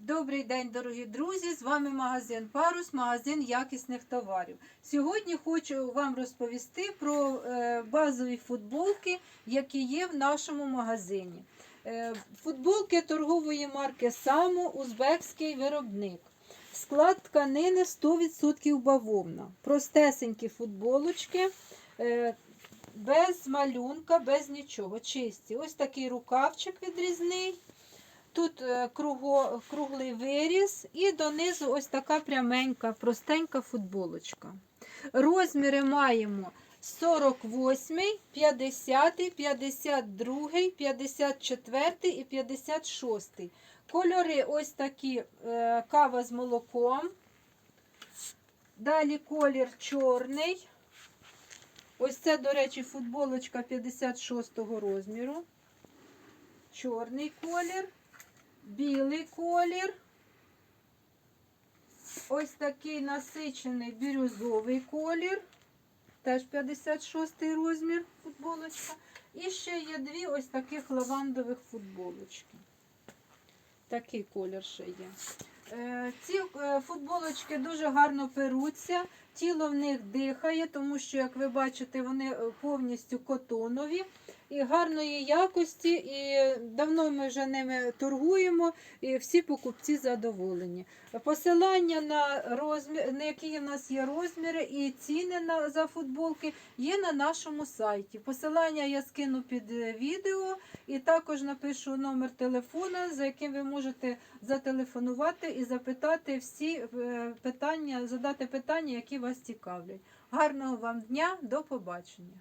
Добрий день, дорогі друзі! З вами магазин Парус, магазин якісних товарів. Сьогодні хочу вам розповісти про е, базові футболки, які є в нашому магазині. Е, Футболки торгової марки Само, узбекський виробник. Склад тканини 100% бавовна. Простесенькі футболочки. е, Без малюнка, без нічого, чисті. Ось такий рукавчик відрізний. Тут е, круго, круглий виріз і донизу ось така пряменька, простенька футболочка. Розміри маємо 48, 50, 52, 54 і 56. Кольори ось такі е, кава з молоком. Далі колір чорний. Ось це, до речі, футболочка 56 розміру. Чорний колір білий колір. Ось такий насичений бірюзовий колір. Теж 56 розмір футболочка. І ще є дві ось таких лавандових футболочки. Такий колір ще є. Е, Ці е, футболочки дуже гарно перуться, тіло в них дихає, тому що, як ви бачите, вони е, повністю котонові і гарної якості. І давно ми вже ними торгуємо, і всі покупці задоволені. Посилання на розмір, на які в нас є розміри і ціни на за футболки, є на нашому сайті. Посилання я скину під е, відео і також напишу номер телефона, за яким ви можете зателефонувати і запитати всі е, питання, задати питання, які вас цікавлять. Гарного вам дня, до побачення!